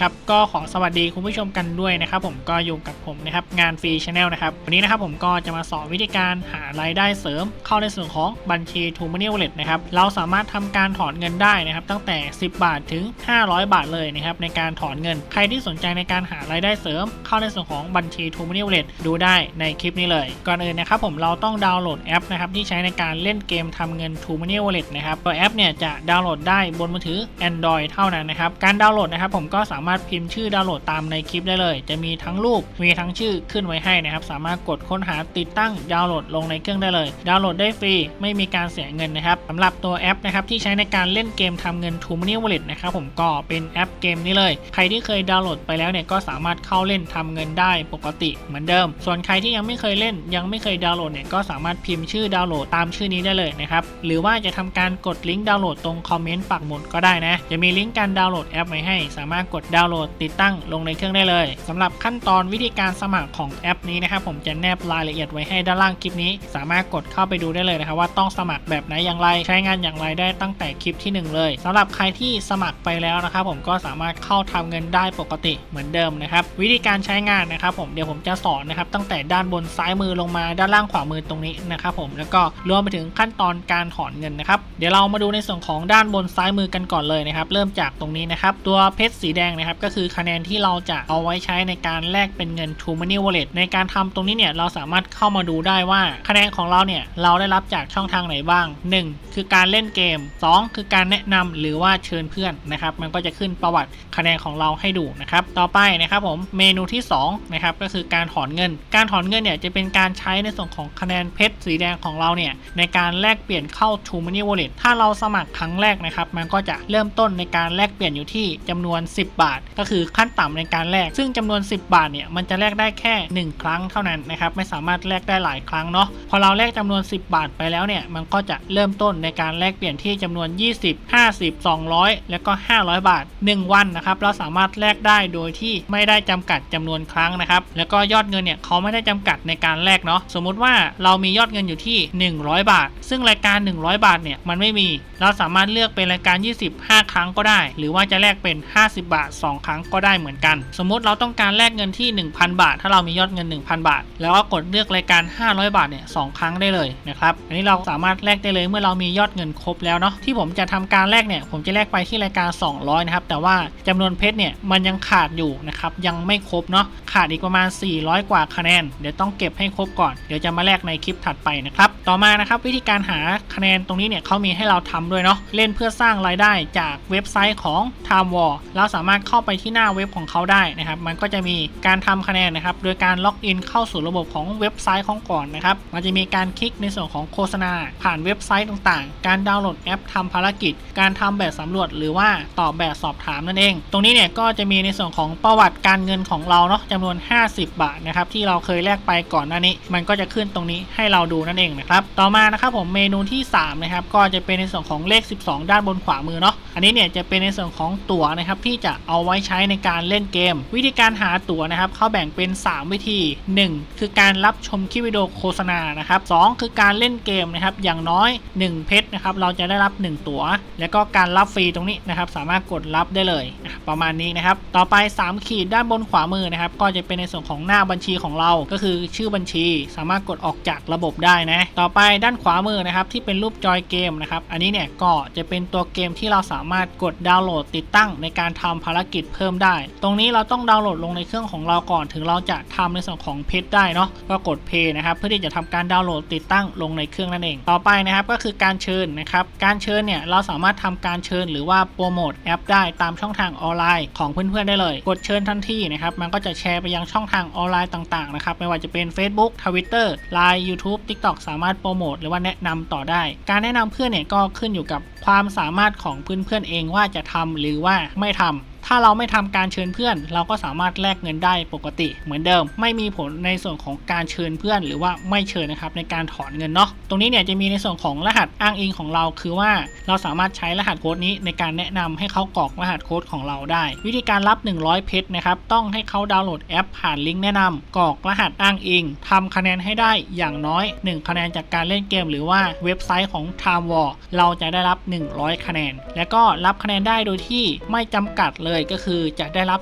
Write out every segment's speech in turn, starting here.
ครับก็ขอสวัสดีคุณผู้ชมกันด้วยนะครับผมก็อยู่กับผมนะครับงานฟรีชาแนลนะครับวันนี้นะครับผมก็จะมาสอนวิธีการหารายได้เสริม เข้าในส่วนของบัญชี t ู Money Wallet นะครับเราสามารถทำการถอนเงินได้นะครับตั้งแต่ 10 บาทถึง 500 บาทเลยนะครับในการถอนเงิน ใครที่สนใจในการหารายได้เสริม เข้าในส่วนของบัญชี t ู Money Wallet ดูได้ในคลิปนี้เลย ก่อนอื่นนะครับผมเราต้องดาวน์โหลดแอปนะครับที่ใช้ในการเล่นเกมทำเงิน t ู Money Wallet นะครับตัวแอปเนี่ยจะดาวน์โหลดได้บนมือถือ Android เท่านั้นนะครับการดาวน์โหลดนะครับผมก็สามามารถพิมพ์ชื่อดาวน์โหลดตามในคลิปได้เลย จะมีทั้งรูปมีทั้งชื่อขึ้นไว้ให้นะครับ สามารถกดค้นหาติดตั้งดาวน์โหลดลงในเครื่องได้เลย ดาวน์โหลดได้ฟรีไม่มีการเสียเงินนะครับสำหรับตัวแอปนะครับที่ใช้ในการเล่นเกมทำเงิน t ู Money Wallet นะครับผมก็เป็นแอปเกมนี้เลย ใครที่เคยดาวน์โหลดไปแล้วเนี่ยก็สามารถเข้าเล่นทำเงินได้ปกติเหมือนเดิม ส่วนใครที่ยังไม่เคยเล่น ยังไม่เคยดาวน์โหลดเนี่ยก็สามารถพิมพ์ชื่อดาวน์โหลดตามชื่อนี้ได้เลยนะครับหรือว่าจะทำการกดลิงก์ดาวน์โหลดตรงคอมเมนต์ปักหมุดก็ได้นะจะมีลิงก์การดาวน์โหลดแอปไว้ให้ สามารถกดดาวน์โหลดติดตั้งลงในเครื่องได้เลยสำหรับขั้นตอนวิธีการสมัครของแอปนี้นะครับผมจะแนบรายละเอียดไว้ให้ด้านล่างคลิปนี้ สามารถกดเข้าไปดูได้เลยนะครับว่าต้องสมัครแบบไหนอย่างไร ใช้งานอย่างไรได้ตั้งแต่คลิปที่หนึ่งเลยสำหรับใครที่สมัครไปแล้วนะครับผมก็สามารถเข้าทำเงินได้ปกติเหมือนเดิมนะครับวิธีการใช้งานนะครับผมเดี๋ยวผมจะสอนนะครับตั้งแต่ด้านบนซ้ายมือลงมาด้านล่างขวามือตรงนี้นะครับผมแล้วก็รวมไปถึงขั้นตอนการถอนเงินนะครับเดี๋ยวเรามาดูในส่วนของด้านบนซ้ายมือกันก่อนเลยนะครับเริ่มจากตรงนี้นะครับตัวเพชรสีแดงนะครับก็คือคะแนนที่เราจะเอาไว้ใช้ในการแลกเป็นเงิน True Money Wallet ในการทำตรงนี้เนี่ยเราสามารถเข้ามาดูได้ว่าคะแนนของเราเนี่ยเราได้รับจากช่องทางไหนบ้าง 1. คือการเล่นเกม 2. คือการแนะนำหรือว่าเชิญเพื่อนนะครับมันก็จะขึ้นประวัติคะแนนของเราให้ดูนะครับต่อไปนะครับผมเมนูที่2นะครับก็คือการถอนเงิน การถอนเงินเนี่ยจะเป็นการใช้ในส่วนของคะแนนเพชรสีแดงของเราเนี่ยในการแลกเปลี่ยนเข้า True Money Wallet ถ้าเราสมัครครั้งแรกนะครับมันก็จะเริ่มต้นในการแลกเปลี่ยนอยู่ที่จำนวน 10 บาทก็คือขั้นต่ำในการแลกซึ่งจำนวน 10 บาทเนี่ยมันจะแลกได้แค่ 1 ครั้งเท่านั้นนะครับไม่สามารถแลกได้หลายครั้งเนาะพอเราแลกจำนวน 10 บาทไปแล้วเนี่ยมันก็จะเริ่มต้นในการแลกเปลี่ยนที่จำนวน 20 50 200 แล้วก็ 500 บาท 1 วันนะครับเราสามารถแลกได้โดยที่ไม่ได้จำกัดจำนวนครั้งนะครับแล้วก็ยอดเงินเนี่ยเขาไม่ได้จำกัดในการแลกเนาะสมมุติว่าเรามียอดเงินอยู่ที่ 100 บาท ซึ่งรายการ 100 บาทเนี่ยมันไม่มี เราสามารถเลือกเป็นรายการ 25 ครั้งก็ได้ หรือว่าจะแลกเป็น 50 บาท2 ครั้งก็ได้เหมือนกัน สมมุติเราต้องการแลกเงินที่ 1,000 บาท ถ้าเรามียอดเงิน 1,000 บาท แล้วก็กดเลือกรายการ 500 บาทเนี่ยสครั้งได้เลยนะครับอันนี้เราสามารถแลกได้เลยเมื่อเรามียอดเงินครบแล้วเนาะที่ผมจะทำการแลกเนี่ยผมจะแลกไปที่รายการ 200 นะครับแต่ว่าจำนวนเพชรเนี่ยมันยังขาดอยู่นะครับยังไม่ครบเนาะขาดอีกประมาณ 400 กว่าคะแนน เดี๋ยวต้องเก็บให้ครบก่อน เดี๋ยวจะมาแลกในคลิปถัดไปนะครับต่อมานะครับวิธีการหาคะแนนตรงนี้เนี่ยเขามีให้เราทำด้วยเนาะเล่นเพื่อสร้างรายได้จากเว็บไซต์ของ Time War เราสามารถเข้าข้าไปที่หน้าเว็บของเขาได้นะครับ มันก็จะมีการทำคะแนนนะครับ โดยการล็อกอินเข้าสู่ระบบของเว็บไซต์ของก่อนนะครับ มันจะมีการคลิกในส่วนของโฆษณา ผ่านเว็บไซต์ต่างๆ การดาวน์โหลดแอปทำภารกิจ การทำแบบสำรวจ หรือว่าตอบแบบสอบถามนั่นเอง ตรงนี้เนี่ยก็จะมีในส่วนของประวัติการเงินของเราเนาะจำนวน 50 บาทนะครับที่เราเคยแลกไปก่อนหน้านี้ มันก็จะขึ้นตรงนี้ให้เราดูนั่นเองนะครับ ต่อมานะครับผมเมนูที่3นะครับก็จะเป็นในส่วนของเลข 12 ด้านบนขวามือเนาะ อันนี้เนี่ยจะเป็นในส่วนของตั๋วนะครับที่จะเอาไว้ใช้ในการเล่นเกม วิธีการหาตั๋วนะครับเขาแบ่งเป็น 3 วิธี 1 คือการรับชมคลิปวิดีโอโฆษณานะครับ 2 คือการเล่นเกมนะครับอย่างน้อย 1 เพชรนะครับเราจะได้รับ 1 ตั๋ว แล้วก็การรับฟรีตรงนี้นะครับสามารถกดรับได้เลย ประมาณนี้นะครับ ต่อไป 3 ขีดด้านบนขวามือนะครับก็จะเป็นในส่วนของหน้าบัญชีของเรา ก็คือชื่อบัญชี สามารถกดออกจากระบบได้นะ ต่อไปด้านขวามือนะครับที่เป็นรูปจอยเกมนะครับอันนี้เนี่ยก็จะเป็นตัวเกมที่เราสาามารถกดดาวน์โหลดติดตั้งในการทำภารกิจเพิ่มได้ ตรงนี้เราต้องดาวน์โหลดลงในเครื่องของเราก่อนถึงเราจะทำในส่วนของเพชรได้เนาะก็กดเพย์นะครับเพื่อที่จะทำการดาวน์โหลดติดตั้งลงในเครื่องนั่นเอง ต่อไปนะครับก็คือการเชิญนะครับการเชิญเนี่ยเราสามารถทำการเชิญหรือว่าโปรโมทแอปได้ตามช่องทางออนไลน์ของเพื่อนๆได้เลย กดเชิญทันทีนะครับมันก็จะแชร์ไปยังช่องทางออนไลน์ต่างๆนะครับไม่ว่าจะเป็น Facebook Twitter Line YouTube TikTok สามารถโปรโมทหรือว่าแนะนำต่อได้ การแนะนำเพื่อนเนี่ยก็ขึ้นอยู่กับความสามารถของเพื่อนอนเองว่าจะทำหรือว่าไม่ทำ ถ้าเราไม่ทำการเชิญเพื่อน เราก็สามารถแลกเงินได้ปกติ เหมือนเดิม ไม่มีผลในส่วนของการเชิญเพื่อน หรือว่าไม่เชิญนะครับในการถอนเงินเนาะตรงนี้เนี่ยจะมีในส่วนของรหัสอ้างอิงของเรา คือว่าเราสามารถใช้รหัสโค้ดนี้ในการแนะนำให้เขากรอกรหัสโค้ดของเราได้ วิธีการรับ 100 เพชรนะครับต้องให้เขาดาวน์โหลดแอปผ่านลิงก์แนะนำกรอกรหัสอ้างอิงทำคะแนนให้ได้อย่างน้อย 1 คะแนนจากการเล่นเกม หรือว่าเว็บไซต์ของ Time War เราจะได้รับ 100 คะแนน แล้วก็รับคะแนนได้โดยที่ไม่จำกัดเลยเลยก็คือจะได้รับ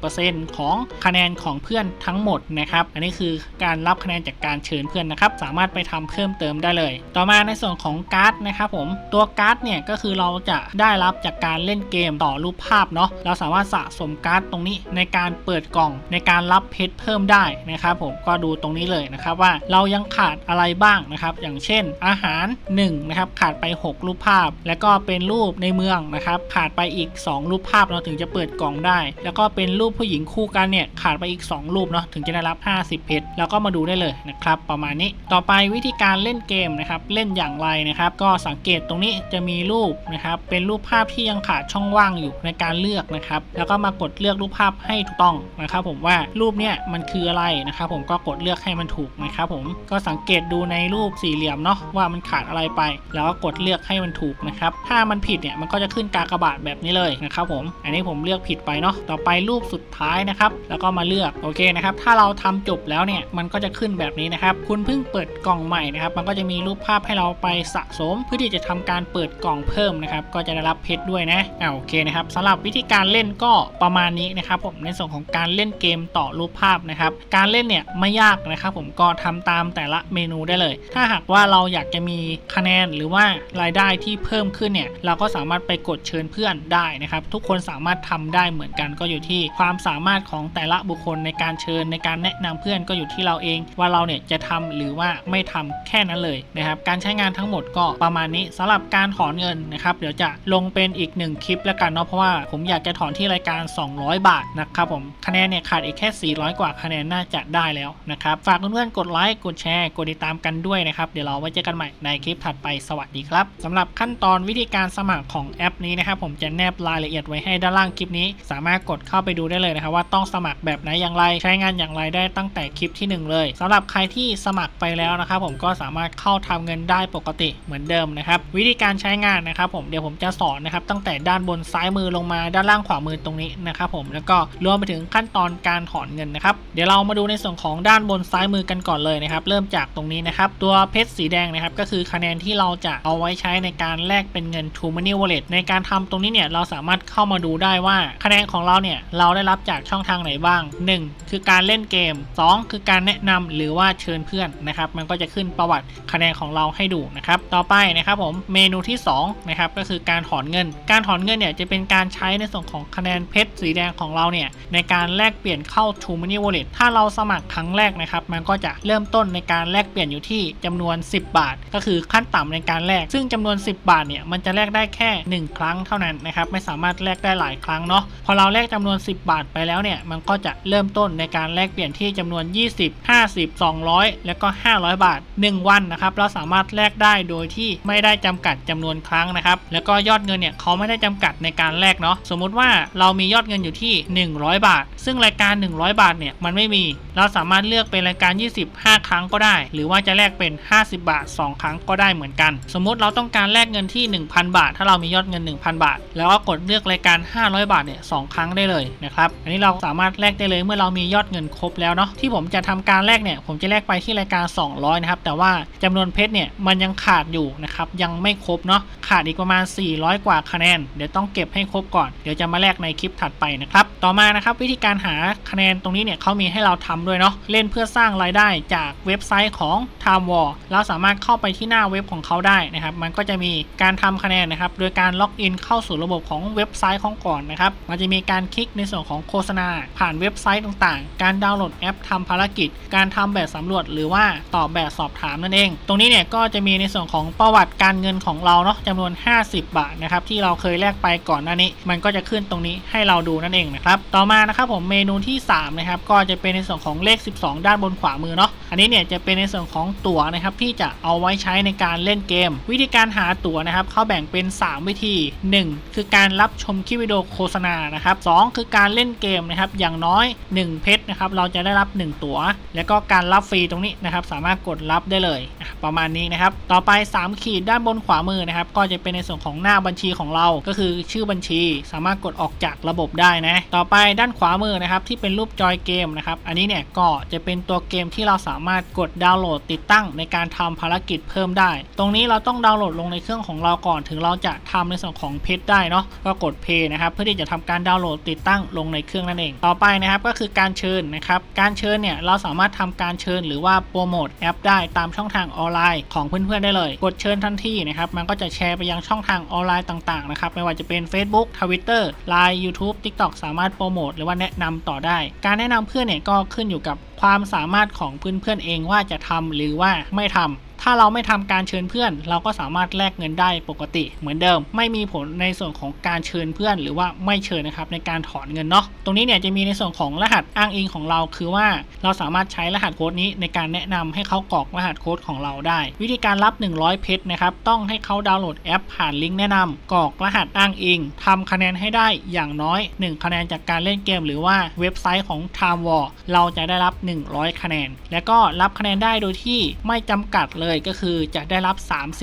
30%ของคะแนนของเพื่อนทั้งหมดนะครับ อันนี้คือการรับคะแนนจากการเชิญเพื่อนนะครับ สามารถไปทำเพิ่มเติมได้เลย ต่อมาในส่วนของการ์ดนะครับผม ตัวการ์ดเนี่ยก็คือเราจะได้รับจากการเล่นเกมต่อรูปภาพเนาะ เราสามารถสะสมการ์ดตรงนี้ในการเปิดกล่องในการรับเพชรเพิ่มได้นะครับผม ก็ดูตรงนี้เลยนะครับว่าเรายังขาดอะไรบ้างนะครับ อย่างเช่น อาหาร1นะครับขาดไป 6 รูปภาพ แล้วก็เป็นรูปในเมืองนะครับ ขาดไปอีก 2 รูปภาพเราถึงจะเปิดกล่องได้ แล้วก็เป็นรูปผู้หญิงคู่กันเนี่ยขาดไปอีก 2 รูปเนาะถึงจะได้รับ 50 เพชรแล้วก็มาดูได้เลยนะครับประมาณนี้ต่อไปวิธีการเล่นเกมนะครับเล่นอย่างไรนะครับ ก็สังเกตตรงนี้จะมีรูปนะครับเป็นรูปภาพที่ยังขาดช่องว่างอยู่ในการเลือกนะครับแล้วก็มากดเลือกรูปภาพให้ถูกต้องนะครับ ผมว่ารูปเนี่ยมันคืออะไรนะครับผมก็กดเลือกให้มันถูกนะครับผมก็สังเกตดูในรูปสี่เหลี่ยมเนาะว่ามันขาดอะไรไป แล้วก็กดเลือกให้มันถูกนะครับถ้ามันผิดเนี่ยมันก็จะขึ้นกากบาทแบบนี้เลยนะครับผมอันนี้ผมเลือกผิดไปเนาะต่อไปรูปสุดท้ายนะครับ แล้วก็มาเลือกโอเคนะครับ ถ้าเราทำจบแล้วเนี่ยมันก็จะขึ้นแบบนี้นะครับ คุณเพิ่งเปิดกล่องใหม่นะครับ มันก็จะมีรูปภาพให้เราไปสะสม เพื่อที่จะทำการเปิดกล่องเพิ่มนะครับ ก็จะได้รับเพชรด้วยนะอ่าโอเคนะครับสำหรับวิธีการเล่นก็ประมาณนี้นะครับผมในส่วนของการเล่นเกมต่อรูปภาพนะครับ การเล่นเนี่ยไม่ยากนะครับ ผมก็ทำตามแต่ละเมนูได้เลย ถ้าหากว่าเราอยากจะมีคะแนนหรือว่ารายได้ที่เพิ่มขึ้นเนี่ยเราก็สามารถไปกดเชิญเพื่อนได้นะครับ ทุกคนสามารถทำได้เหมือนกันก็อยู่ที่ความสามารถของแต่ละบุคคลในการเชิญในการแนะนำเพื่อนก็อยู่ที่เราเอง ว่าเราเนี่ยจะทำหรือว่าไม่ทำแค่นั้นเลยนะครับ การใช้งานทั้งหมดก็ประมาณนี้สำหรับการถอนเงินนะครับ เดี๋ยวจะลงเป็นอีกหนึ่งคลิปแล้วกันเนาะเพราะว่าผมอยากจะถอนที่รายการ 200 บาทนะครับผมคะแนนเนี่ยขาดอีกแค่ 400 กว่าคะแนนน่าจะได้แล้วนะครับฝากเพื่อนๆกดไลค์กดแชร์กดติดตามกันด้วยนะครับเดี๋ยวเราไว้เจอกันใหม่ในคลิปถัดไปสวัสดีครับสำหรับขั้นตอนวิธีการสมัครของแอปนี้นะครับผมจะแนบรายละเอียดไว้ให้ด้านล่างคลิปนี้ สามารถกดเข้าไปดูได้เลยนะครับว่าต้องสมัครแบบไหนอย่างไรใช้งานอย่างไรได้ตั้งแต่คลิปที่หนึ่งเลยสำหรับใครที่สมัครไปแล้วนะครับผมก็สามารถเข้าทำเงินได้ปกติเหมือนเดิมนะครับวิธีการใช้งานนะครับผมเดี๋ยวผมจะสอนนะครับตั้งแต่ด้านบนซ้ายมือลงมาด้านล่างขวามือตรงนี้นะครับผมแล้วก็รวมไปถึงขั้นตอนการถอนเงินนะครับเดี๋ยวเรามาดูในส่วนของด้านบนซ้ายมือกันก่อนเลยนะครับเริ่มจากตรงนี้นะครับตัวเพชรสีแดงนะครับก็คือคะแนนที่เราจะเอาไว้ใช้ในการแลกเป็นเงิน True Money Wallet ในการทำตรงนี้เนี่ยเราสามารถเข้ามาดูได้ว่าคะแนนของเราเนี่ยเราได้รับจากช่องทางไหนบ้าง 1 คือการเล่นเกม 2 คือการแนะนำหรือว่าเชิญเพื่อนนะครับมันก็จะขึ้นประวัติคะแนนของเราให้ดูนะครับต่อไปนะครับผมเมนูที่2นะครับก็คือการถอนเงิน การถอนเงินเนี่ยจะเป็นการใช้ในส่วนของคะแนนเพชรสีแดงของเราเนี่ยในการแลกเปลี่ยนเข้า True Money Wallet ถ้าเราสมัครครั้งแรกนะครับมันก็จะเริ่มต้นในการแลกเปลี่ยนอยู่ที่จำนวน 10 บาท ก็คือขั้นต่ำในการแลกซึ่งจำนวน 10 บาทเนี่ยมันจะแลกได้แค่ 1 ครั้งเท่านั้นนะครับไม่สามารถแลกได้หลายครั้งเนาะพอเราแลกจำนวน 10 บาทไปแล้วเนี่ยมันก็จะเริ่มต้นในการแลกเปลี่ยนที่จำนวน 20 50 200 แล้วก็ 500 บาท 1 วันนะครับเราสามารถแลกได้โดยที่ไม่ได้จำกัดจำนวนครั้งนะครับแล้วก็ยอดเงินเนี่ยเขาไม่ได้จำกัดในการแลกเนาะสมมุติว่าเรามียอดเงินอยู่ที่ 100 บาท ซึ่งรายการ 100 บาทเนี่ยมันไม่มี เราสามารถเลือกเป็นรายการ 25 ครั้งก็ได้ หรือว่าจะแลกเป็น 50 บาท 2 ครั้งก็ได้เหมือนกัน สมมุติเราต้องการแลกเงินที่ 1,000 บาท ถ้าเรามียอดเงิน 1,000 บาท แล้วก็กดเลือกรายการ 500บาทเนี่ยสครั้งได้เลยนะครับอันนี้เราสามารถแลกได้เลยเมื่อเรามียอดเงินครบแล้วเนาะที่ผมจะทำการแลกเนี่ยผมจะแลกไปที่รายการ 200นะครับแต่ว่าจำนวนเพชรเนี่ยมันยังขาดอยู่นะครับยังไม่ครบเนาะขาดอีกประมาณ 400 กว่าคะแนน เดี๋ยวต้องเก็บให้ครบก่อนเดี๋ยวจะมาแลกในคลิปถัดไปนะครับต่อมานะครับวิธีการหาคะแนนตรงนี้เนี่ยเขามีให้เราทำด้วยเนาะเล่นเพื่อสร้างรายได้จากเว็บไซต์ของ Time War เราสามารถเข้าไปที่หน้าเว็บของเขาได้นะครับมันก็จะมีการทำคะแนนนะครับโดยการล็อกอินเข้าสู่ระบบของเว็บไซต์ของก่อนนะครับ มันจะมีการคลิกในส่วนของโฆษณา ผ่านเว็บไซต์ต่างๆ การดาวน์โหลดแอปทำภารกิจ การทำแบบสำรวจ หรือว่าตอบแบบสอบถามนั่นเอง ตรงนี้เนี่ยก็จะมีในส่วนของประวัติการเงินของเราเนาะจำนวน 50 บาทนะครับที่เราเคยแลกไปก่อนหน้านี้ มันก็จะขึ้นตรงนี้ให้เราดูนั่นเองนะครับต่อมานะครับผมเมนูที่3นะครับก็จะเป็นในส่วนของเลข 12 ด้านบนขวามือเนาะอันนี้เนี่ยจะเป็นในส่วนของตั๋วนะครับที่จะเอาไว้ใช้ในการเล่นเกม วิธีการหาตั๋วนะครับเขาแบ่งเป็น 3 วิธี 1 คือการรับชมคลิปวิดีโอโฆฆษณานะครับ2คือการเล่นเกมนะครับอย่างน้อย 1 เพชรนะครับเราจะได้รับ 1 ตั๋ว แล้วก็การรับฟรีตรงนี้นะครับสามารถกดรับได้เลยประมาณนี้นะครับต่อไป 3 ขีดด้านบนขวามือนะครับก็จะเป็นในส่วนของหน้าบัญชีของเราก็คือชื่อบัญชี สามารถกดออกจากระบบได้นะต่อไปด้านขวามือนะครับที่เป็นรูปจอยเกมนะครับอันนี้เนี่ยก็จะเป็นตัวเกมที่เราสามารถกดดาวน์โหลดติดตั้งในการทำภารกิจเพิ่มได้ ตรงนี้เราต้องดาวน์โหลดลงในเครื่องของเราก่อน ถึงเราจะทำในส่วนของเพชรได้เนาะก็กดเพย์นะครับเพื่อที่จะทำการดาวน์โหลดติดตั้งลงในเครื่องนั่นเอง ต่อไปนะครับก็คือการเชิญนะครับการเชิญเนี่ยเราสามารถทำการเชิญหรือว่าโปรโมทแอปได้ตามช่องทางออนไลน์ของเพื่อนๆได้เลย กดเชิญทันทีนะครับมันก็จะแชร์ไปยังช่องทางออนไลน์ต่างๆนะครับไม่ว่าจะเป็น Facebook Twitter Line YouTube TikTok สามารถโปรโมทหรือว่าแนะนำต่อได้ การแนะนำเพื่อนเนี่ยก็ขึ้นอยู่กับความสามารถของเพื่อนๆเองว่าจะทำหรือว่าไม่ทำ ถ้าเราไม่ทำการเชิญเพื่อน เราก็สามารถแลกเงินได้ปกติ เหมือนเดิม ไม่มีผลในส่วนของการเชิญเพื่อน หรือว่าไม่เชิญนะครับในการถอนเงินเนาะตรงนี้เนี่ยจะมีในส่วนของรหัสอ้างอิงของเรา คือว่าเราสามารถใช้รหัสโค้ดนี้ในการแนะนำให้เขากรอกรหัสโค้ดของเราได้ วิธีการรับ 100 เพชรนะครับต้องให้เขาดาวน์โหลดแอปผ่านลิงก์แนะนำกรอกรหัสอ้างอิงทำคะแนนให้ได้อย่างน้อย 1 คะแนนจากการเล่นเกม หรือว่าเว็บไซต์ของ Time War เราจะได้รับ 100 คะแนน และก็รับคะแนนได้โดยที่ไม่จำกัดเลยลยก็คือจะได้รับ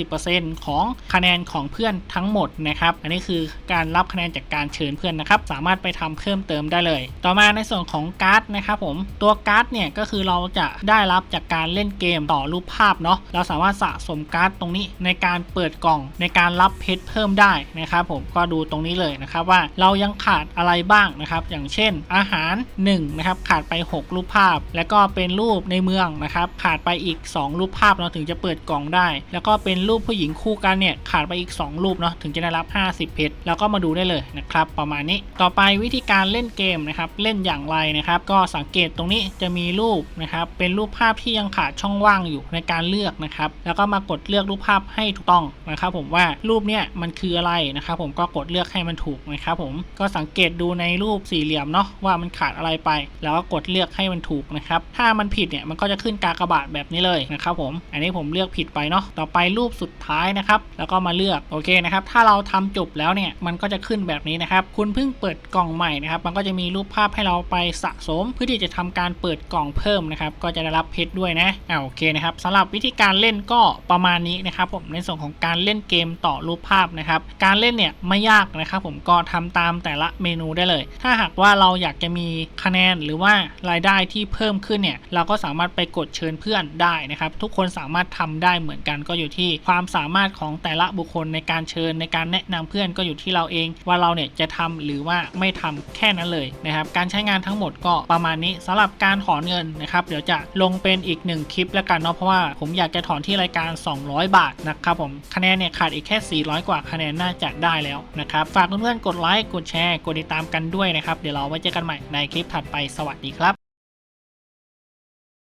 30%ของคะแนนของเพื่อนทั้งหมดนะครับ อันนี้คือการรับคะแนนจากการเชิญเพื่อนนะครับ สามารถไปทำเพิ่มเติมได้เลย ต่อมาในส่วนของการ์ดนะครับผม ตัวการ์ดเนี่ยก็คือเราจะได้รับจากการเล่นเกมต่อรูปภาพเนาะ เราสามารถสะสมการ์ดตรงนี้ในการเปิดกล่องในการรับเพชรเพิ่มได้นะครับผม ก็ดูตรงนี้เลยนะครับว่าเรายังขาดอะไรบ้างนะครับ อย่างเช่น อาหาร1นะครับขาดไป 6 รูปภาพ แล้วก็เป็นรูปในเมืองนะครับขาดไปอีก 2 รูปภาพเราถึงจะเปิดกล่องได้ แล้วก็เป็นรูปผู้หญิงคู่กันเนี่ยขาดไปอีก 2 รูปเนาะถึงจะได้รับ 50 เพชรแล้วก็มาดูได้เลยนะครับประมาณนี้ต่อไปวิธีการเล่นเกมนะครับเล่นอย่างไรนะครับ ก็สังเกตตรงนี้จะมีรูปนะครับเป็นรูปภาพที่ยังขาดช่องว่างอยู่ในการเลือกนะครับแล้วก็มากดเลือกรูปภาพให้ถูกต้องนะครับ ผมว่ารูปเนี่ยมันคืออะไรนะครับผมก็กดเลือกให้มันถูกนะครับผมก็สังเกตดูในรูปสี่เหลี่ยมเนาะว่ามันขาดอะไรไป แล้วก็กดเลือกให้มันถูกนะครับถ้ามันผิดเนี่ยมันก็จะขึ้นกากบาทแบบนี้เลยนะครับผมอันนี้ผมเลือกผิดไปเนาะต่อไปรูปสุดท้ายนะครับ แล้วก็มาเลือกโอเคนะครับ ถ้าเราทำจบแล้วเนี่ยมันก็จะขึ้นแบบนี้นะครับ คุณเพิ่งเปิดกล่องใหม่นะครับ มันก็จะมีรูปภาพให้เราไปสะสม เพื่อที่จะทำการเปิดกล่องเพิ่มนะครับ ก็จะได้รับเพชรด้วยนะอ่าโอเคนะครับสำหรับวิธีการเล่นก็ประมาณนี้นะครับผมในส่วนของการเล่นเกมต่อรูปภาพนะครับ การเล่นเนี่ยไม่ยากนะครับ ผมก็ทำตามแต่ละเมนูได้เลย ถ้าหากว่าเราอยากจะมีคะแนนหรือว่ารายได้ที่เพิ่มขึ้นเนี่ยเราก็สามารถไปกดเชิญเพื่อนได้นะครับ ทุกคนสามารถทำได้เหมือนกันก็อยู่ที่ความสามารถของแต่ละบุคคลในการเชิญในการแนะนำเพื่อนก็อยู่ที่เราเอง ว่าเราเนี่ยจะทำหรือว่าไม่ทำแค่นั้นเลยนะครับการใช้งานทั้งหมดก็ประมาณนี้สำหรับการถอนเงินนะครับเดี๋ยวจะลงเป็นอีกหนึ่งคลิปแล้วกันเนาะเพราะว่าผมอยากจะถอนที่รายการ 200 บาทนะครับผมคะแนนเนี่ยขาดอีกแค่ 400 กว่าคะแนนน่าจะได้แล้วนะครับฝากเพื่อนๆกดไลค์กดแชร์กดติดตามกันด้วยนะครับเดี๋ยวเราไว้เจอกันใหม่ในคลิปถัดไปสวัสดีครับ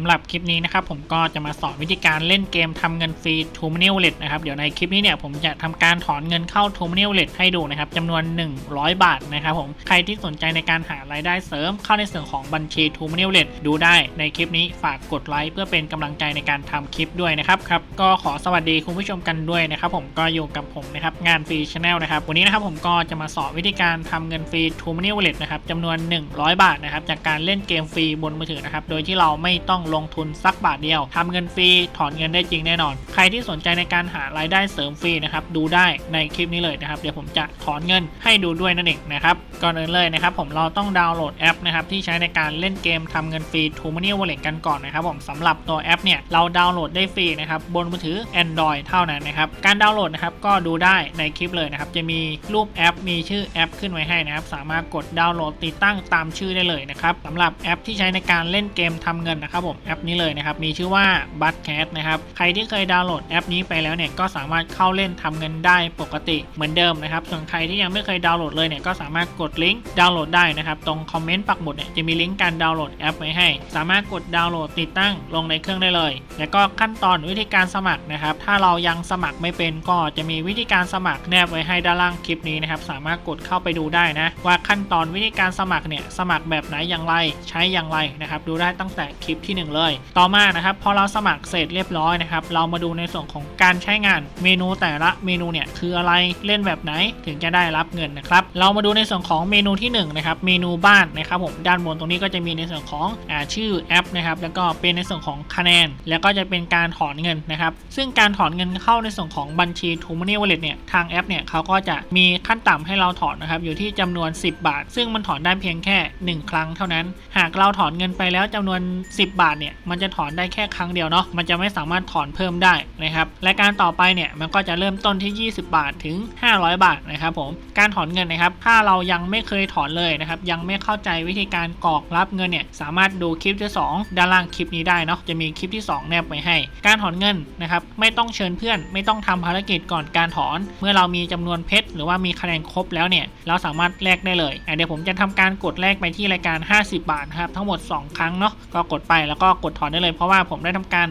สำหรับคลิปนี้นะครับผมก็จะมาสอนวิธีการเล่นเกมทำเงินฟรี t o m o n e y Wallet นะครับเดี๋ยวในคลิปนี้เนี่ยผมจะทำการถอนเงินเข้า t o m o n e y Wallet ให้ดูนะครับจำนวน 100 บาทนะครับผมใครที่สนใจในการหารายได้เสริมเข้าในส่วนของบัญชี t o m o n e y Wallet ดูได้ในคลิปนี้ฝากกดไลค์เพื่อเป็นกำลังใจในการทำคลิปด้วยนะครับครับก็ขอสวัสดีคุณผู้ชมกันด้วยนะครับผมก็อยู่กับผมนะครับงานฟรีชาแนลนะครับวันนี้นะครับผมก็จะมาสอนวิธีการทำเงินฟรี t o m o n e y Wallet นะครับจำนวน 100 บาทนะครับจากการเล่นเกมฟรีบนมือถือนะครับโดยที่เราไม่ต้องลงทุนสักบาทเดียวทำเงินฟรีถอนเงินได้จริงแน่นอน ใครที่สนใจในการหารายได้เสริมฟรีนะครับดูได้ในคลิปนี้เลยนะครับเดี๋ยวผมจะถอนเงินให้ดูด้วยนั่นเองนะครับก่อนอื่นเลยนะครับผมเราต้องดาวน์โหลดแอปนะครับที่ใช้ในการเล่นเกมทำเงินฟรี t o m o n e y Wallet กันก่อนนะครับผมสำหรับตัวแอปเนี่ยเราดาวน์โหลดได้ฟรีนะครับบนมือถือ Android เท่านั้นนะครับการดาวน์โหลดนะครับก็ดูได้ในคลิปเลยนะครับจะมีรูปแอป มีชื่อแอปขึ้นไว้ให้นะครับสามารถกดดาวน์โหลดติดตั้งตามชื่อได้เลยนะครับสำหรับแอปที่ใช้ในการเล่นเกมทำเงินนะครับผมแอปนี้เลยนะครับ มีชื่อว่า b u t c a t นะครับ ใครที่เคยดาวน์โหลดแอปนี้ไปแล้วเนี่ย ก็สามารถเข้าเล่นทำเงินได้ปกติเหมือนเดิมนะครับ ส่วนใครที่ยังไม่เคยดาวน์โหลดเลยเนี่ย ก็สามารถกดลิงก์ดาวน์โหลดได้นะครับ ตรงคอมเมนต์ปักหมุดเนี่ย จะมีลิงก์การดาวน์โหลดแอปไว้ให้ สามารถกดดาวน์โหลดติดตั้งลงในเครื่องได้เลย แล้วก็ขั้นตอนวิธีการสมัครนะครับ ถ้าเรายังสมัครไม่เป็นก็จะมีวิธีการสมัครแนบไว้ให้ด้านล่างคลิปนี้นะครับ สามารถกดเข้าไปดูได้นะ ว่าขั้นตอนวิธีการสมัครเนี่ย สมัครแบบไหนอย่างไร ใช้อย่างไรนะครับ ดูได้ตั้งแต่คลิปที่งเลย ต่อมานะครับพอเราสมัครเสร็จเรียบร้อยนะครับเรามาดูในส่วนของการใช้งานเมนูแต่ละเมนูเนี่ยคืออะไรเล่นแบบไหนถึงจะได้รับเงินนะครับเรามาดูในส่วนของเมนูที่หนึ่งนะครับเมนูบ้านนะครับผมด้านบนตรงนี้ก็จะมีในส่วนของอชื่อแอปนะครับแล้วก็เป็นในส่วนของคะแนน แล้วก็จะเป็นการถอนเงินนะครับซึ่งการถอนเงินเข้าในส่วนของบัญชี t o m o n e y Wallet เนี่ยทางแอปเนี่ยเขาก็จะมีขั้นต่ำให้เราถอนนะครับอยู่ที่จำนวน 10 บาท ซึ่งมันถอนได้เพียงแค่ 1 ครั้งเท่านั้น หากเราถอนเงินไปแล้วจำนวน 10 บาทเนี่ยมันจะถอนได้แค่ครั้งเดียวเนาะมันจะไม่สามารถถอนเพิ่มได้นะครับและการต่อไปเนี่ยมันก็จะเริ่มต้นที่ 20 บาทถึง 500 บาทนะครับผมการถอนเงินนะครับ ถ้าเรายังไม่เคยถอนเลยนะครับยังไม่เข้าใจวิธีการกรอกรับเงินเนี่ยสามารถดูคลิปที่ 2 ด้านล่างคลิปนี้ได้เนาะจะมีคลิปที่ 2 แนบไว้ให้ การถอนเงินนะครับไม่ต้องเชิญเพื่อน ไม่ต้องทำภารกิจก่อนการถอน เมื่อเรามีจำนวนเพชรหรือว่ามีคะแนนครบแล้วเนี่ยเราสามารถแลกได้เลยเดี๋ยวผมจะทำการกดแลกไปที่รายการ 50 บาทครับทั้งหมด 2 ครั้งเนาะก็กดไปแล้วก็กดถอนได้เลยเพราะว่าผมได้ทำการ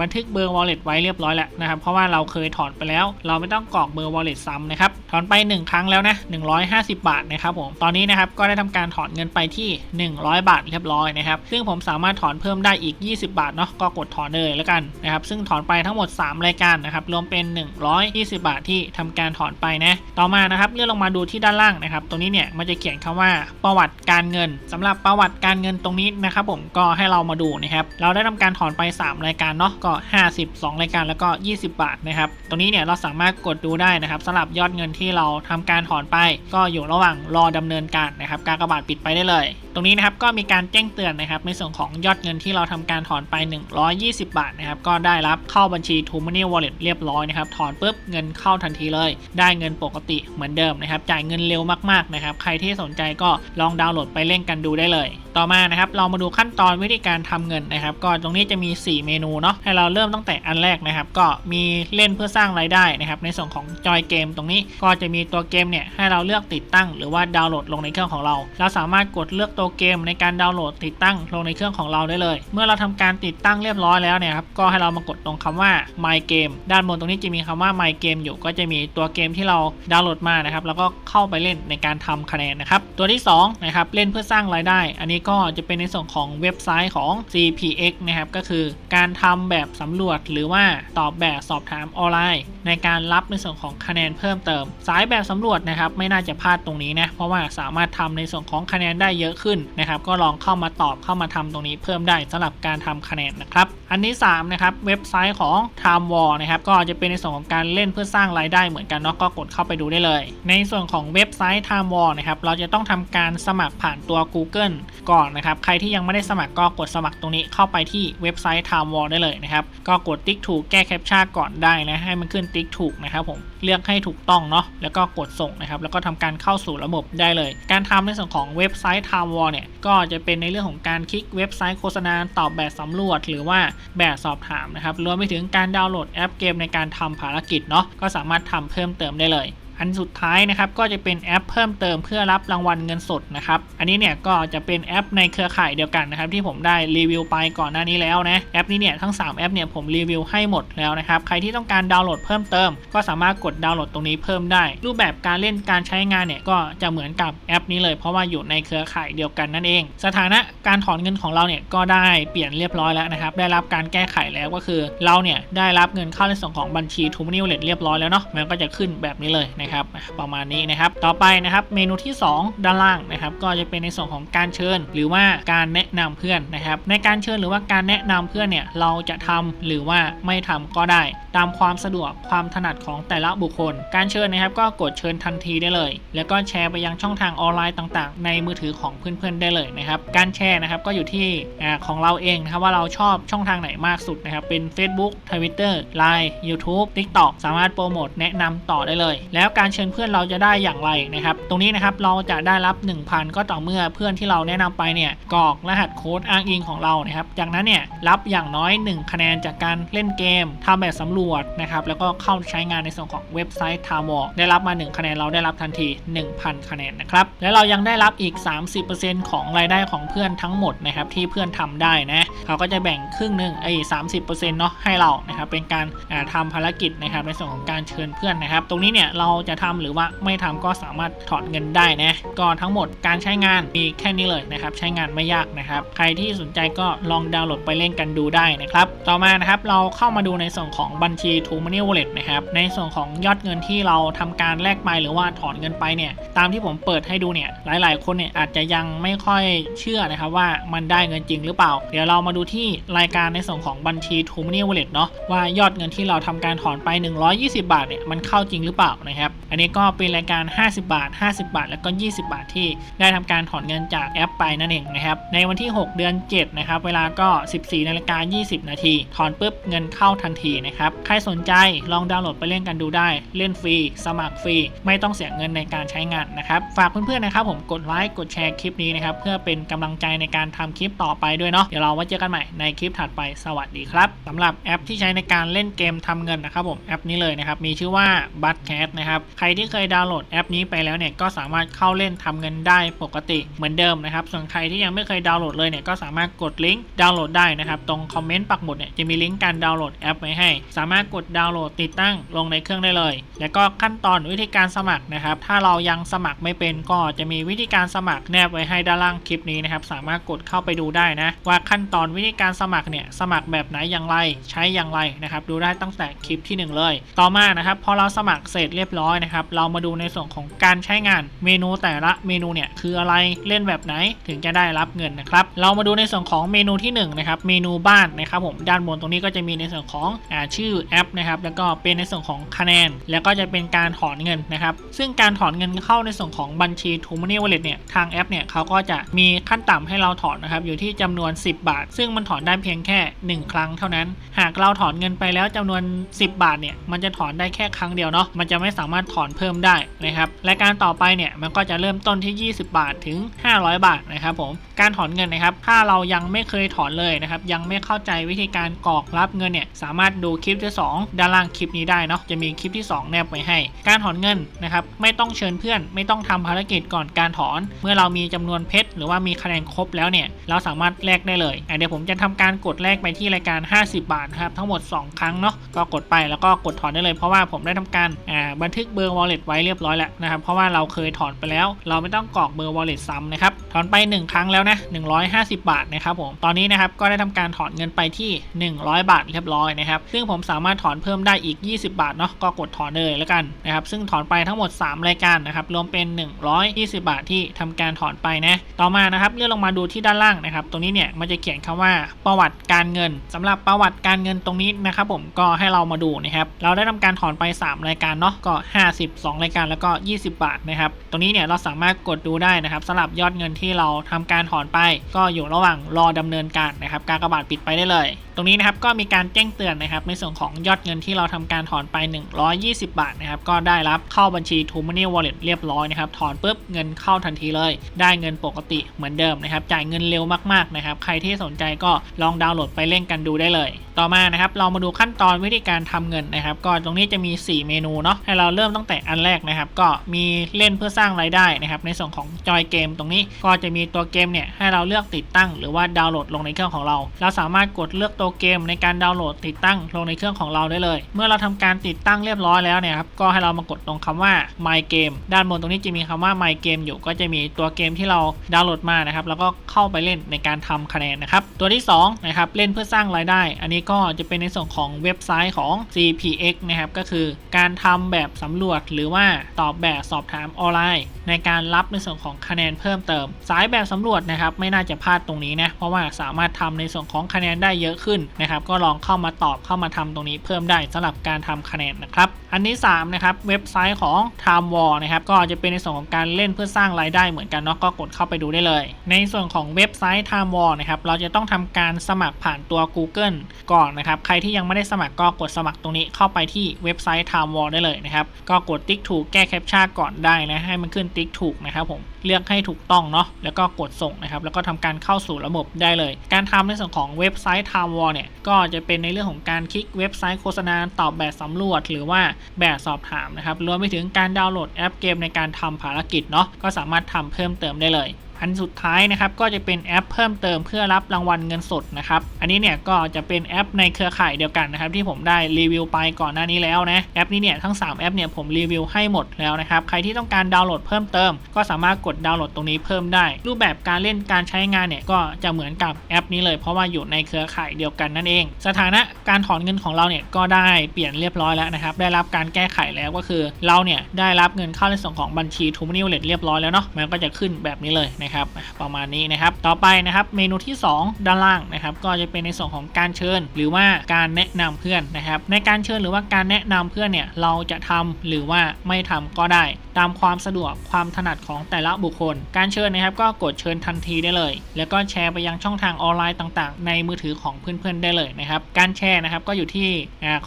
บันทึกเบอร์ wallet ไว้เรียบร้อยแล้วนะครับเพราะว่าเราเคยถอนไปแล้ว เราไม่ต้องกรอกเบอร์ wallet ซ้ำนะครับถอนไป 1 ครั้งแล้วนะ150 บาทนะครับผมตอนนี้นะครับก็ได้ทำการถอนเงินไปที่ 100 บาทเรียบร้อยนะครับซึ่งผมสามารถถอนเพิ่มได้อีก 20 บาทเนาะก็กดถอนเลยแล้วกันนะครับซึ่งถอนไปทั้งหมด 3 รายการนะครับรวมเป็น 120 บาทที่ทำการถอนไปนะต่อมานะครับเลื่อนลงมาดูที่ด้านล่างนะครับตรงนี้เนี่ยมันจะเขียนคำว่าประวัติการเงินสำหรับประวัติการเงินตรงนี้นะครับผมก็ให้เรามาดูนะครับ เราได้ทำการถอนไป 3 รายการเนาะ ก็ 50 2 รายการแล้วก็ 20 บาทนะครับ ตรงนี้เนี่ยเราสามารถกดดูได้นะครับสำหรับยอดเงินที่เราทำการถอนไป ก็อยู่ระหว่างรอดำเนินการนะครับ การกระบาดปิดไปได้เลย รงนี้นะครับก็มีการแจ้งเตือนนะครับในส่วนของยอดเงินที่เราทำการถอนไป 120 บาทนะครับก็ได้รับเข้าบัญชี t o m o n e y Wallet เรียบร้อยนะครับถอนปุ๊บเงินเข้าทันทีเลย ได้เงินปกติเหมือนเดิมนะครับจ่ายเงินเร็วมากๆนะครับใครที่สนใจก็ลองดาวน์โหลดไปเล่นกันดูได้เลย ต่อมานะครับเรามาดูขั้นตอนวิธีการทำเงินนะครับ ก็ตรงนี้จะมี 4 เมนูเนาะให้เราเริ่มตั้งแต่อันแรกนะครับ ก็มีเล่นเพื่อสร้างรายได้นะครับในส่วนของจอยเกมตรงนี้ก็จะมีตัวเกมเนี่ยให้เราเลือกติดตั้ง หรือว่าดาวน์โหลดลงในเครื่องของเรา เราสามารถกดเลือกตัวเกมในการดาวน์โหลดติดตั้งลงในเครื่องของเราได้เลย เมื่อเราทำการติดตั้งเรียบร้อยแล้วเนี่ยครับก็ให้เรามากดตรงคำว่า my game ด้านบนตรงนี้จะมีคำว่า my game อยู่ก็จะมีตัวเกมที่เราดาวน์โหลดมานะครับแล้วก็เข้าไปเล่นในการทำคะแนนนะครับตัวที่2นะครับเล่นเพื่อสร้างรายได้ อันนี้ก็จะเป็นในส่วนของเว็บไซต์ของ CPX นะครับก็คือการทำแบบสำรวจหรือว่าตอบแบบสอบถามออนไลน์ ในการรับในส่วนของคะแนนเพิ่มเติม สายแบบสำรวจนะครับไม่น่าจะพลาดตรงนี้นะเพราะว่าสามารถทำในส่วนของคะแนนได้เยอะขึ้นนะครับ ก็ลองเข้ามาตอบเข้ามาทำตรงนี้เพิ่มได้สำหรับการทำคะแนนนะครับ อันที่3นะครับเว็บไซต์ของ Time War นะครับก็จะเป็นในส่วนของการเล่นเพื่อสร้างรายได้เหมือนกันเนาะก็กดเข้าไปดูได้เลย ในส่วนของเว็บไซต์ Time War นะครับเราจะต้องทำการสมัครผ่านตัว Google ก่อนนะครับใครที่ยังไม่ได้สมัครก็กดสมัครตรงนี้เข้าไปที่เว็บไซต์ Time War ได้เลยนะครับก็กดติ๊กถูกแก้แคปชั่นก่อนได้นะให้มันขึ้นติ๊กถูกนะครับผมเลือกให้ถูกต้องเนาะแล้วก็กดส่งนะครับแล้วก็ทำการเข้าสู่ระบบได้เลย การทำในส่วนของเว็บไซต์ Time วเนี่ยก็จะเป็นในเรื่องของการคลิกเว็บไซต์โฆษณาตอบแบบสำรวจ หรือว่าแบบสอบถามนะครับรวมไปถึงการดาวน์โหลดแอปเกมในการทำภารกิจเนาะก็สามารถทำเพิ่มเติมได้เลย อันสุดท้ายนะครับก็จะเป็นแอปเพิ่มเติมเพื่อรับรางวัลเงินสดนะครับอันนี้เนี่ยก็จะเป็นแอปในเครือข่ายเดียวกันนะครับที่ผมได้รีวิวไปก่อนหน้านี้แล้วนะแอปนี้เนี่ยทั้ง 3 แอปเนี่ยผมรีวิวให้หมดแล้วนะครับใครที่ต้องการดาวน์โหลดเพิ่มเติม ก็สามารถกดดาวน์โหลดตรงนี้เพิ่มได้ รูปแบบการเล่นการใช้งานเนี่ยก็จะเหมือนกับแอปนี้เลย เพราะว่าอยู่ในเครือข่ายเดียวกันนั่นเอง สถานะการถอนเงินของเราเนี่ยก็ได้เปลี่ยนเรียบร้อยแล้วนะครับได้รับการแก้ไขแล้วก็คือ เราเนี่ยได้รับเงินเข้าในส่วนของบัญชีทูมนิวเลตเรียบร้อยแล้วเนาะมันก็จะขึ้นแบบนี้เลยนะครับประมาณนี้นะครับ ต่อไปนะครับเมนูที่ 2 ด้านล่างนะครับ ก็จะเป็นในส่วนของการเชิญ หรือว่าการแนะนำเพื่อนนะครับ ในการเชิญหรือว่าการแนะนำเพื่อนเนี่ยเราจะทำหรือว่าไม่ทำก็ได้ ตามความสะดวกความถนัดของแต่ละบุคคล การเชิญนะครับก็กดเชิญทันทีได้เลย แล้วก็แชร์ไปยังช่องทางออนไลน์ต่างๆ ในมือถือของเพื่อนๆได้เลยนะครับการแชร์นะครับก็อยู่ที่ของเราเองนะครับว่าเราชอบช่องทางไหนมากสุดนะครับเป็น Facebook Twitter Line YouTube TikTok สามารถโปรโมทแนะนำต่อได้เลย แล้วการเชิญเพื่อนเราจะได้อย่างไรนะครับ ตรงนี้นะครับเราจะได้รับ 1,000 ก็ต่อเมื่อเพื่อนที่เราแนะนำไปเนี่ยกรอกรหัสโค้ดอ้างอิงของเรานะครับ จากนั้นเนี่ยรับอย่างน้อย 1 คะแนนจากการเล่นเกมทำแบบสำรวจนะครับ แล้วก็เข้าใช้งานในส่วนของเว็บไซต์ทามอได้รับมา 1 คะแนนเราได้รับทันที 1,000 คะแนนนะครับ และเรายังได้รับอีก 30%ของรายได้ของเพื่อนทั้งหมดนะครับที่เพื่อนทำได้นะเขาก็จะแบ่งครึ่งหนึ่งไอ้สามสิบเปอร์เซ็นต์เนาะให้เรานะครับเป็นการอ่าทำภารกิจนะครับในส่วนของการเชิญเพื่อนนะครับ ตรงนี้เนี่ยเราจะทำหรือว่าไม่ทำก็สามารถถอนเงินได้นะก็ทั้งหมดการใช้งานมีแค่นี้เลยนะครับ ใช้งานไม่ยากนะครับ ใครที่สนใจก็ลองดาวน์โหลดไปเล่นกันดูได้นะครับ ต่อมานะครับเราเข้ามาดูในส่วนของบัญชี t o m o n e y Wallet นะครับ ในส่วนของยอดเงินที่เราทำการแลกไปหรือว่าถอนเงินไปเนี่ย ตามที่ผมเปิดให้ดูเนี่ย หลาย ๆ คนเนี่ยอาจจะยังไม่ค่อยเชื่อนะครับว่ามันได้เงินจริงหรือเปล่า เดี๋ยวเรามาดูที่รายการในส่วนของบัญชี t o m o n e y Wallet เนาะว่ายอดเงินที่เราทำการถอนไป 120 บาทเนี่ยมันเข้าจริงหรือเปล่านะครับอันนี้ก็เป็นรายการ 50 บาท 50 บาท แล้วก็ 20 บาทที่ได้ทำการถอนเงินจากแอปไปนั่นเองนะครับ ในวันที่ 6 เดือน 7 นะครับ เวลาก็ 14นาฬิกา20 นาที ถอนปุ๊บเงินเข้าทันทีนะครับ ใครสนใจลองดาวน์โหลดไปเล่นกันดูได้ เล่นฟรี สมัครฟรี ไม่ต้องเสียเงินในการใช้งานนะครับ ฝากเพื่อนๆนะครับผมกดไลค์ กดแชร์คลิปนี้นะครับ เพื่อเป็นกำลังใจในการทำคลิปต่อไปด้วยเนาะ เดี๋ยวเราไว้เจอกันใหม่ในคลิปถัดไป สวัสดีครับสำหรับแอปที่ใช้ในการเล่นเกมทำเงินนะครับผม แอปนี้เลยนะครับ มีชื่อว่า b u t c a t นะครับใครที่เคยดาวน์โหลดแอปนี้ไปแล้วเนี่ยก็สามารถเข้าเล่นทำเงินได้ปกติเหมือนเดิมนะครับส่วนใครที่ยังไม่เคยดาวน์โหลดเลยเนี่ยก็สามารถกดลิงก์ดาวน์โหลดได้นะครับตรงคอมเมนต์ปักหมุดเนี่ยจะมีลิงก์การดาวน์โหลดแอปไว้ให้ สามารถกดดาวน์โหลดติดตั้งลงในเครื่องได้เลย แล้วก็ขั้นตอนวิธีการสมัครนะครับถ้าเรายังสมัครไม่เป็นก็จะมีวิธีการสมัครแนบไว้ให้ด้านล่างคลิปนี้นะครับสามารถกดเข้าไปดูได้นะว่าขั้นตอนวิธีการสมัครเนี่ยสมัครแบบไหนอย่างไรใช้อย่างไรนะครับดูได้ตั้งแต่คลิปที่หนึ่งเลย ต่อมานะครับพอเราสมัครเสร็จเรียบร้อยนะครับ เรามาดูในส่วนของการใช้งานเมนูแต่ละเมนูเนี่ยคืออะไรเล่นแบบไหนถึงจะได้รับเงินนะครับ เรามาดูในส่วนของเมนูที่หนึ่งนะครับเมนูบ้านนะครับผมด้านบนตรงนี้ก็จะมีในส่วนของอชื่อแอปนะครับแล้วก็เป็นในส่วนของคะแนน แล้วก็จะเป็นการถอนเงินนะครับ ซึ่งการถอนเงินเข้าในส่วนของบัญชี t o m o n e y Wallet เนี่ยทางแอปเนี่ยเขาก็จะมีขั้นต่ำให้เราถอนนะครับอยู่ที่จำนวน 10 บาท ซึ่งมันถอนได้เพียงแค่ 1 ครั้งเท่านั้น หากเราถอนเงินไปแล้วจำนวน 10 บาทเนี่ยมันจะถอนได้แค่ครั้งเดียวเนาะมันจะไม่สามารถถอนเพิ่มได้นะครับและการต่อไปเนี่ยมันก็จะเริ่มต้นที่ 20 บาทถึง 500 บาทนะครับผมการถอนเงินนะครับ ถ้าเรายังไม่เคยถอนเลยนะครับ ยังไม่เข้าใจวิธีการกรอกรับเงินเนี่ยสามารถดูคลิปที่ 2 ด้านล่างคลิปนี้ได้เนาะจะมีคลิปที่ 2 แนบไว้ให้ การถอนเงินนะครับไม่ต้องเชิญเพื่อน ไม่ต้องทำภารกิจก่อนการถอน เมื่อเรามีจำนวนเพชรหรือว่ามีคะแนนครบแล้วเนี่ยเราสามารถแลกได้เลยเดี๋ยวผมจะทำการกดแลกไปที่รายการ 50 บาทครับทั้งหมด 2 ครั้งเนาะก็กดไปแล้วก็กดถอนได้เลยเพราะว่าผมได้ทำการบันทึกเบอร์ wallet ไว้เรียบร้อยแล้วนะครับ เพราะว่าเราเคยถอนไปแล้ว เราไม่ต้องกรอกเบอร์ wallet ซ้ำนะครับ ถอนไป 1 ครั้งแล้วนะ 150 บาทนะครับผม ตอนนี้นะครับก็ได้ทำการถอนเงินไปที่ 100 บาทเรียบร้อยนะครับ ซึ่งผมสามารถถอนเพิ่มได้อีก 20 บาทเนาะ ก็กดถอนเลยแล้วกันนะครับ ซึ่งถอนไปทั้งหมด 3 รายการนะครับ รวมเป็น 120 บาทที่ทำการถอนไปนะ ต่อมานะครับเลื่อนลงมาดูที่ด้านล่างนะครับ ตรงนี้เนี่ยมันจะเขียนคำว่าประวัติการเงินสำหรับประวัติการเงินตรงนี้นะครับผมก็ให้เรามาดูนะครับ เราได้ทำการถอนไป 3 รายการเนาะ ก็50 2 รายการแล้วก็ 20 บาทนะครับ ตรงนี้เนี่ยเราสามารถกดดูได้นะครับสำหรับยอดเงินที่เราทำการถอนไป ก็อยู่ระหว่างรอดำเนินการนะครับ การกระบาดปิดไปได้เลย ตรงนี้นะครับก็มีการแจ้งเตือนนะครับในส่วนของยอดเงินที่เราทำการถอนไป 120 บาทนะครับก็ได้รับเข้าบัญชี t o m o n e y Wallet เรียบร้อยนะครับถอนปุ๊บเงินเข้าทันทีเลย ได้เงินปกติเหมือนเดิมนะครับจ่ายเงินเร็วมากๆนะครับใครที่สนใจก็ลองดาวน์โหลดไปเล่นกันดูได้เลย ต่อมานะครับเรามาดูขั้นตอนวิธีการทำเงินนะครับก็ตรงนี้จะมี 4 เมนูเนาะให้เราเริ่มตั้งแต่อันแรกนะครับก็มีเล่นเพื่อสร้างรายได้นะครับในส่วนของจอยเกมตรงนี้ก็จะมีตัวเกมเนี่ยให้เราเลือกติดตั้ง หรือว่าดาวน์โหลดลงในเครื่องของเรา เราสามารถกดเลือกตัวเกมในการดาวน์โหลดติดตั้งลงในเครื่องของเราได้เลย เมื่อเราทำการติดตั้งเรียบร้อยแล้วเนี่ยครับก็ให้เรามากดตรงคำว่า my game ด้านบนตรงนี้จะมีคำว่า my game อยู่ก็จะมีตัวเกมที่เราดาวน์โหลดมานะครับแล้วก็เข้าไปเล่นในการทำคะแนนนะครับตัวที่2นะครับเล่นเพื่อสร้างรายได้ อันนี้ก็จะเป็นในส่วนของเว็บไซต์ของ CPX นะครับก็คือการทำแบบสำรวจหรือว่าตอบแบบสอบถามออนไลน์ ในการรับในส่วนของคะแนนเพิ่มเติม สายแบบสำรวจนะครับไม่น่าจะพลาดตรงนี้นะเพราะว่าสามารถทำในส่วนของคะแนนได้เยอะขึ้นนะครับ ก็ลองเข้ามาตอบเข้ามาทำตรงนี้เพิ่มได้สำหรับการทำคะแนนนะครับ อันที่3นะครับเว็บไซต์ของ Time War นะครับก็จะเป็นในส่วนของการเล่นเพื่อสร้างรายได้เหมือนกันเนาะก็กดเข้าไปดูได้เลย ในส่วนของเว็บไซต์ Time War นะครับเราจะต้องทำการสมัครผ่านตัว Google ก่อนนะครับใครที่ยังไม่ได้สมัครก็กดสมัครตรงนี้เข้าไปที่เว็บไซต์ Time War ได้เลยนะครับก็กดติ๊กถูกแก้แคปชั่นก่อนได้นะให้มันขึ้นติ๊กถูกนะครับผมเลือกให้ถูกต้องเนาะแล้วก็กดส่งนะครับแล้วก็ทำการเข้าสู่ระบบได้เลย การทำในส่วนของเว็บไซต์ Time War เนี่ยก็จะเป็นในเรื่องของการคลิกเว็บไซต์โฆษณาตอบแบบสำรวจ หรือว่าแบบสอบถามนะครับรวมไปถึงการดาวน์โหลดแอปเกมในการทำภารกิจเนาะก็สามารถทำเพิ่มเติมได้เลย อันสุดท้ายนะครับก็จะเป็นแอปเพิ่มเติมเพื่อรับรางวัลเงินสดนะครับ อันนี้เนี่ยก็จะเป็นแอปในเครือข่ายเดียวกันนะครับ ที่ผมได้รีวิวไปก่อนหน้านี้แล้วนะแอปนี้เนี่ยทั้ง 3 แอปเนี่ยผมรีวิวให้หมดแล้วนะครับ ใครที่ต้องการดาวน์โหลดเพิ่มเติม ก็สามารถกดดาวน์โหลดตรงนี้เพิ่มได้ รูปแบบการเล่นการใช้งานเนี่ยก็จะเหมือนกับแอปนี้เลย เพราะว่าอยู่ในเครือข่ายเดียวกันนั่นเอง สถานะการถอนเงินของเราเนี่ยก็ได้เปลี่ยนเรียบร้อยแล้วนะครับได้รับการแก้ไขแล้วก็คือ เราเนี่ยได้รับเงินเข้าในส่วนของบัญชีทูม n นิวเลตเรียบร้อยแล้วเนาะมันก็จะขึ้นแบบนี้เลยนะนะครับประมาณนี้นะครับต่อไปนะครับเมนูที่ 2 ด้านล่างนะครับก็จะเป็นในส่วนของการเชิญ หรือว่าการแนะนำเพื่อนนะครับในการเชิญหรือว่าการแนะนำเพื่อนเนี่ยเราจะทำหรือว่าไม่ทำก็ได้ ตามความสะดวกความถนัดของแต่ละบุคคล การเชิญนะครับก็กดเชิญทันทีได้เลย แล้วก็แชร์ไปยังช่องทางออนไลน์ต่างๆ ในมือถือของเพื่อนๆได้เลยนะครับการแชร์นะครับก็อยู่ที่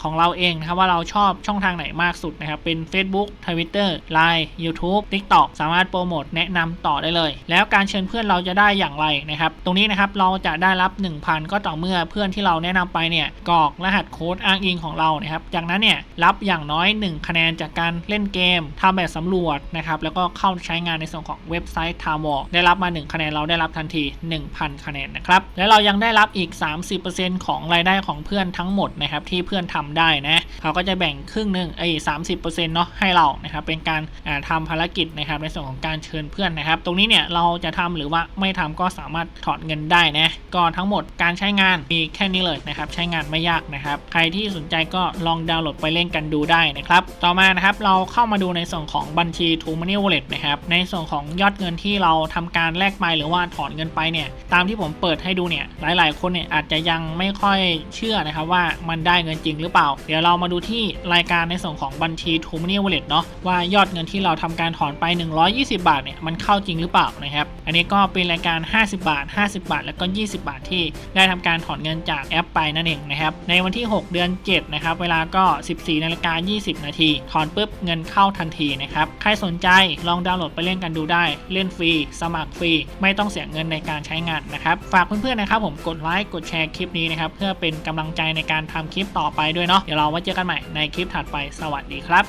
ของเราเองนะครับว่าเราชอบช่องทางไหนมากสุดนะครับเป็น Facebook Twitter Line YouTube TikTok สามารถโปรโมทแนะนำต่อได้เลย แล้วการเชิญเพื่อนเราจะได้อย่างไรนะครับ ตรงนี้นะครับเราจะได้รับ 1,000 ก็ต่อเมื่อเพื่อนที่เราแนะนำไปเนี่ยกรอกรหัสโค้ดอ้างอิงของเรานะครับ จากนั้นเนี่ยรับอย่างน้อย 1 คะแนนจากการเล่นเกมทำแบบสำรวจนะครับ แล้วก็เข้าใช้งานในส่วนของเว็บไซต์ t a m o ได้รับมา 1 คะแนนเราได้รับทันที 1,000 คะแนนนะครับ และเรายังได้รับอีก 30%ของรายได้ของเพื่อนทั้งหมดนะครับที่เพื่อนทำได้นะเขาก็จะแบ่งครึ่งหนึ่งไอ้สามสิบเปอร์เซ็นต์เนาะให้เรานะครับเป็นการอ่าทำภารกิจนะครับในส่วนของการเชิญเพื่อนนะครับ ตรงนี้เนี่ยเราจะทำหรือว่าไม่ทำก็สามารถถอนเงินได้นะก็ทั้งหมดการใช้งานมีแค่นี้เลยนะครับ ใช้งานไม่ยากนะครับ ใครที่สนใจก็ลองดาวน์โหลดไปเล่นกันดูได้นะครับ ต่อมานะครับเราเข้ามาดูในส่วนของบัญชี t o Money Wallet นะครับ ในส่วนของยอดเงินที่เราทำการแลกไปหรือว่าถอนเงินไปเนี่ย ตามที่ผมเปิดให้ดูเนี่ย หลาย ๆ คนเนี่ยอาจจะยังไม่ค่อยเชื่อนะครับว่ามันได้เงินจริงหรือเปล่า เดี๋ยวเรามาดูที่รายการในส่วนของบัญชี t o Money Wallet เนาะว่ายอดเงินที่เราทำการถอนไป 120 บาทเนี่ยมันเข้าจริงหรือเปล่านะครับอันนี้ก็เป็นรายการ 50 บาท 50 บาท แล้วก็ 20 บาทที่ได้ทำการถอนเงินจากแอปไปนั่นเองนะครับ ในวันที่ 6 เดือน 7 นะครับ เวลาก็ 14นาฬิกา20 นาที ถอนปุ๊บเงินเข้าทันทีนะครับ ใครสนใจลองดาวน์โหลดไปเล่นกันดูได้ เล่นฟรี สมัครฟรี ไม่ต้องเสียเงินในการใช้งานนะครับ ฝากเพื่อนๆนะครับผม กดไลค์ กดแชร์คลิปนี้นะครับ เพื่อเป็นกำลังใจในการทำคลิปต่อไปด้วยเนาะ เดี๋ยวเราไว้เจอกันใหม่ในคลิปถัดไป สวัสดีครับ